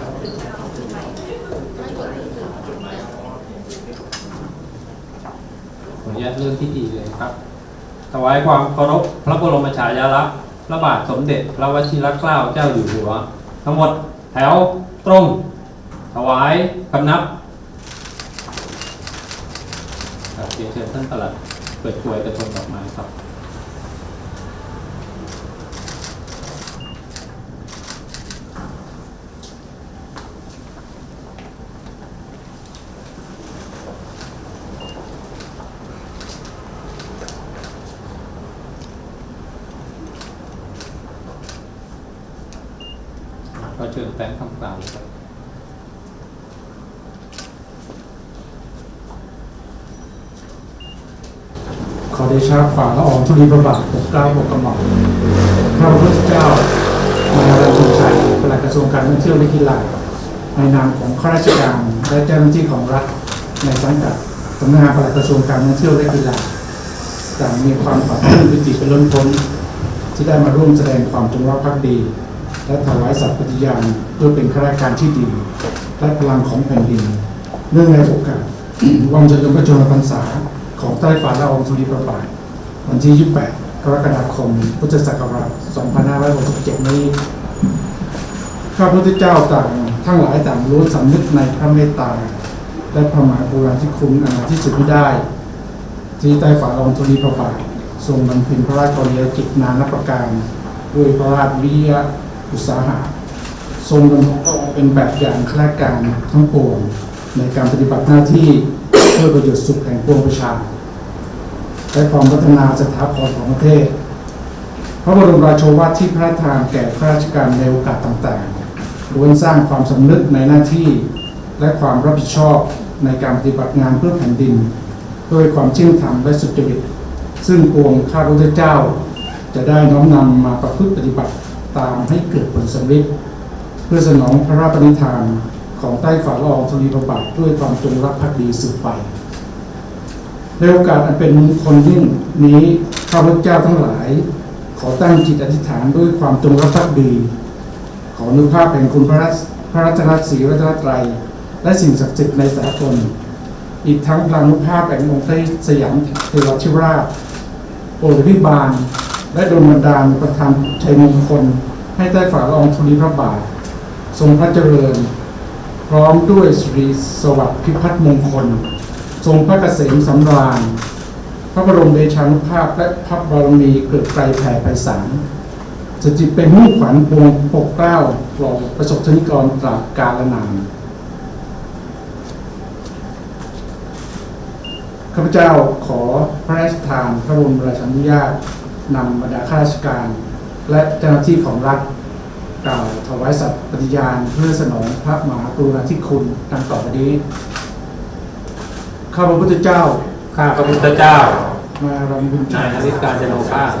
ขออนุญาตเริ่มที่ดีเลยครับ ถวายความเคารพพระบรมฉายาลักษณ์พระบาทสมเด็จ พระวชิรเกล้าเจ้าอยู่หัว ทั้งหมดแถวตรง ถวายคำนับครับเรียนเชิญท่านตลัดเปิดกลวยกระทงดอกไม้ครับ ก็เชิญแฟนคำกล่าวครับขอเดชะฝ่าละอองธุลีพระบาทปกเกล้าปกกระหม่อมพระพุทธเจ้ามาราชชัยปลัดกระทรวงการท่องเที่ยวและกีฬาในนามของข้าราชการและเจ้าหน้าที่ของรัฐในสังกัดสำนักงานปลัดกระทรวงการท่องเที่ยวและกีฬาต่างมีความปรับปรื้มปิติเป็นล้นพ้นที่ได้มาร่วมแสดงความจงรักภักดี และถวายสัตย์ปฏิญาณเพื่อเป็นข้าราชการที่ดีและพลังของแผ่นดิน เนื่องในโอกาสวันเฉลิมพระชนมพรรษาของใต้ฝ่าละอองธุลีพระบาทวันที่ 28 กรกฎาคม พุทธศักราช 2567 นี้ ข้าพุทธเจ้าต่างทั้งหลายต่างรู้สำนึกในพระเมตตา และพระมหากรุณาธิคุณอันที่สุดไม่ได้ ที่ใต้ฝ่าละอองธุลีพระบาททรงบำเพ็ญพระราชกรณียกิจนานับประการ ด้วยพระราชวิริยะ อุตสาหะทรงดำรงพระองค์เป็นแบบอย่างข้าราชการทั้งปวงในการปฏิบัติหน้าที่เพื่อประโยชน์สุขแห่งปวงประชาและความพัฒนาสถาพรของประเทศ พระบรมราโชวาทที่พระราชทานแก่ข้าราชการในโอกาสต่างๆล้วนสร้างความสำนึกในหน้าที่ และความรับผิดชอบในการปฏิบัติงานเพื่อแผ่นดิน ด้วยความเชื่อธรรมและสุจริต ซึ่งปวงข้าพระพุทธเจ้า จะได้น้อมนำมาประพฤติปฏิบัติ ตามให้เกิดผลสำเร็จเพื่อสนองพระราชปณิธานของใต้ฝ่าละอองธุลีพระบาทด้วยความจงรักภักดีสืบไป ในโอกาสอันเป็นมงคลยิ่งนี้ข้าพเจ้าทั้งหลาย ขอตั้งจิตอธิษฐานด้วยความจงรักภักดี ขออนุภาพแห่งคุณพระรัตพระรัตนศรีรัตนตรัย และสิ่งศักดิ์สิทธิ์ในสากลอีกทั้งพลานุภาพแห่งองค์พระสยามเทวชิราชโปรดพิบาล และดลบันดาลประทานชัยมงคล ให้ใต้ฝ่าละอองธุลีพระบาท ทรงพระเจริญ พร้อมด้วยสิริสวัสดิ์พิพัฒน์มงคล ทรงพระเกษมสำราญ พระบรมเดชานุภาพและพระบารมีเกิดไกลแผ่ไพศาลสจิตเป็นมู่ขวัญปวงปกเกล้าปลอดประสบชนิกรตราบกาลนานข้าพเจ้าขอพระราชทานพระบรมราชานุญาต นำบรรดาข้าราชการ และเจ้าหน้าที่ของรัฐกล่าวถวายสัตย์ปฏิญาณเพื่อสนองพระมหากรุณาธิคุณดังต่อไปนี้ ข้าพระพุทธเจ้า ข้าพระพุทธเจ้า มารังบุญนายนริศการจโนภาส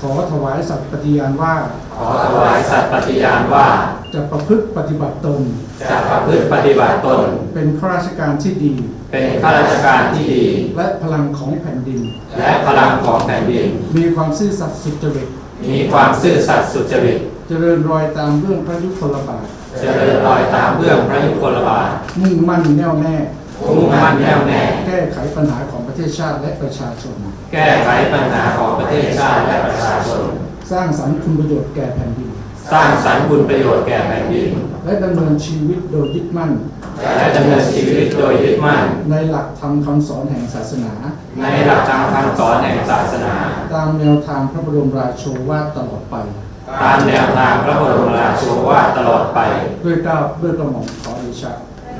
ขอถวายสัตย์ปฏิญาณว่า ขอถวายสัตย์ปฏิญาณว่า จะประพฤติปฏิบัติตน จะประพฤติปฏิบัติตน เป็นข้าราชการที่ดี เป็นข้าราชการที่ดี และพลังของแผ่นดิน และพลังของแผ่นดิน มีความซื่อสัตย์สุจริต มีความซื่อสัตย์สุจริต เจริญรอยตามเบื้องพระยุคลบาท เจริญรอยตามเบื้องพระยุคลบาท มุ่งมั่นแน่วแน่มุ่งมั่นแน่วแน่ แก้ไขปัญหาของประเทศชาติและประชาชน แก้ไขปัญหาของประเทศชาติและประชาชน สร้างสรรค์คุณประโยชน์แก่แผ่นดิน สร้างสรรค์คุณประโยชน์แก่แผ่นดิน และดำเนินชีวิตโดยยึดมั่น และดำเนินชีวิตโดยยึดมั่น ในหลักธรรมคำสอนแห่งศาสนา ในหลักธรรมคำสอนแห่งศาสนา ตามแนวทางพระบรมราโชวาทตลอดไป ตามแนวทางพระบรมราโชวาทตลอดไป ด้วยเกล้าด้วยกระหม่อมขอเดชะ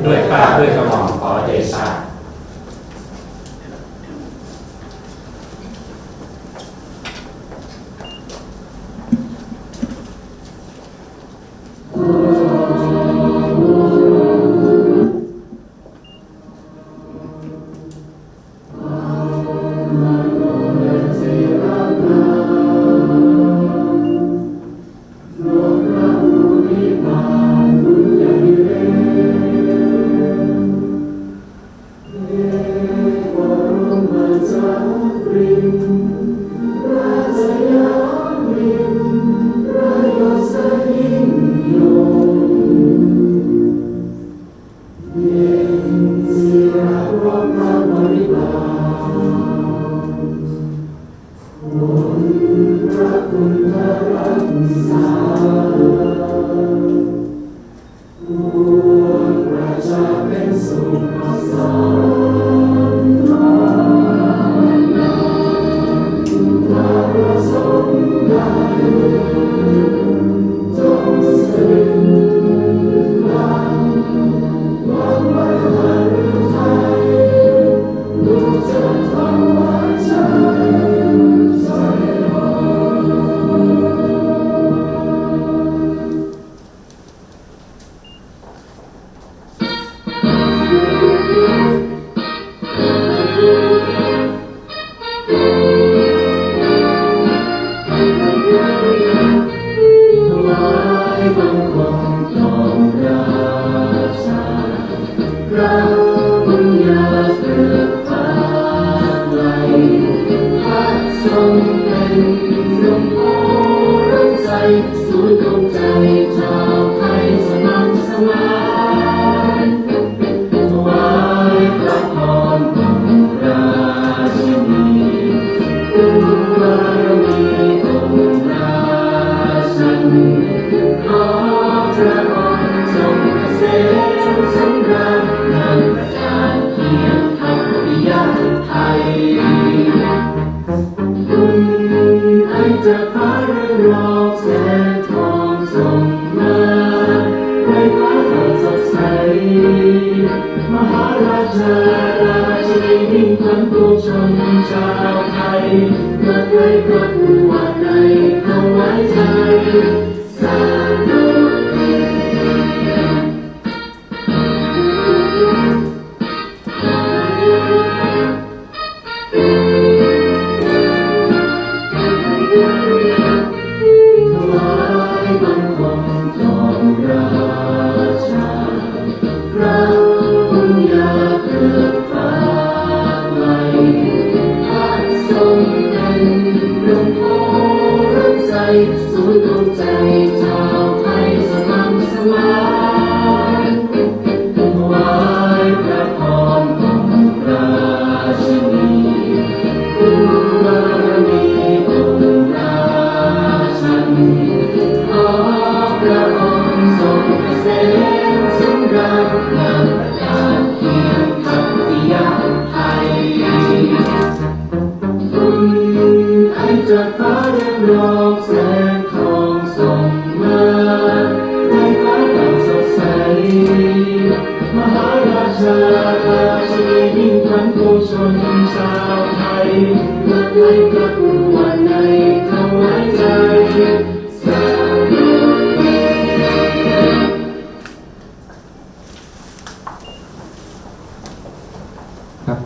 ด้วยกล้าด้วยกระหม่อมขอเดชะ Sông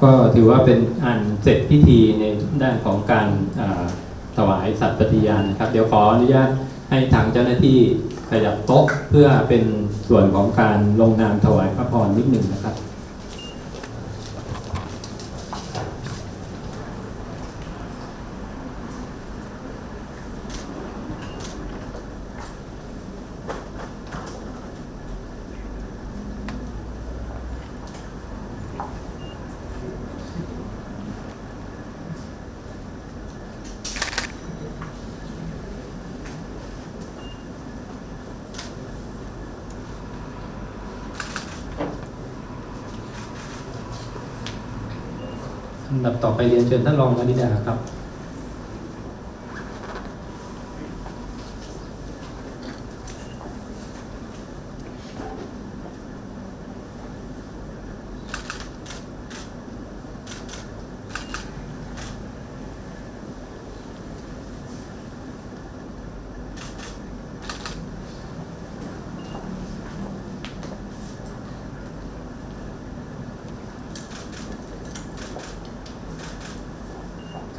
ก็ถือว่าเป็นอันเสร็จพิธีในด้านของการถวายสัตว์ปฏิญาณครับ เดี๋ยวขออนุญาตให้ทางเจ้าหน้าที่ขยับโต๊ะเพื่อเป็นส่วนของการลงนามถวายพระพรนิดหนึ่งนะครับ แบบต่อไปเรียนเชิญท่านรองวนิดาครับ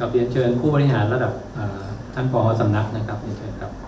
ับเรียนเชิญผู้บริหารระดับท่านปอสำนักนะครับเรียนเชิญครับ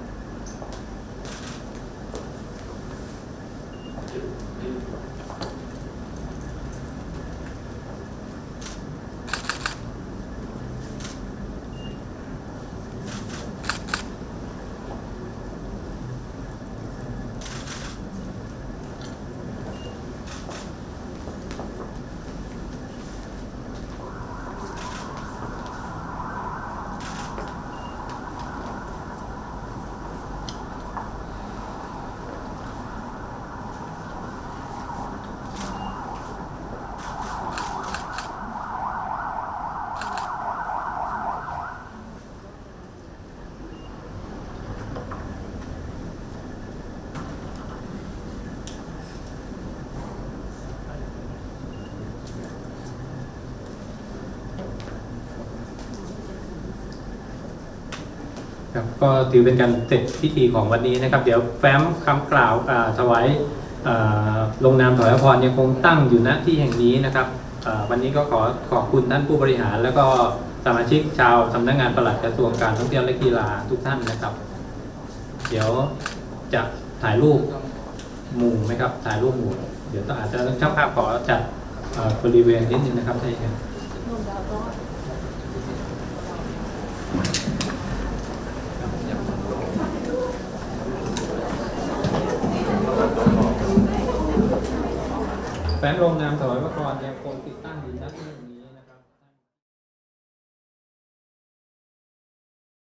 ครับก็ถือเป็นการเสร็จพิธีของวันนี้นะครับ เดี๋ยวแฟ้มคำกล่าวถวายลงนามถวายพรยังคงตั้งอยู่ณที่แห่งนี้นะครับวันนี้ก็ขอขอบคุณท่านผู้บริหาร แล้วก็สมาชิกชาวสำนักงานปลัดกระทรวงการท่องเที่ยวและกีฬาทุกท่านนะครับ เดี๋ยวจะถ่ายรูปหมู่ไหมครับถ่ายรูปหมู่เดี๋ยวต้องอาจจะช่างภาพขอจัดบริเวณนิดนึงนะครับใช่ครับ แฟ้มลงนามถวายพระพรยังคงติดตั้ง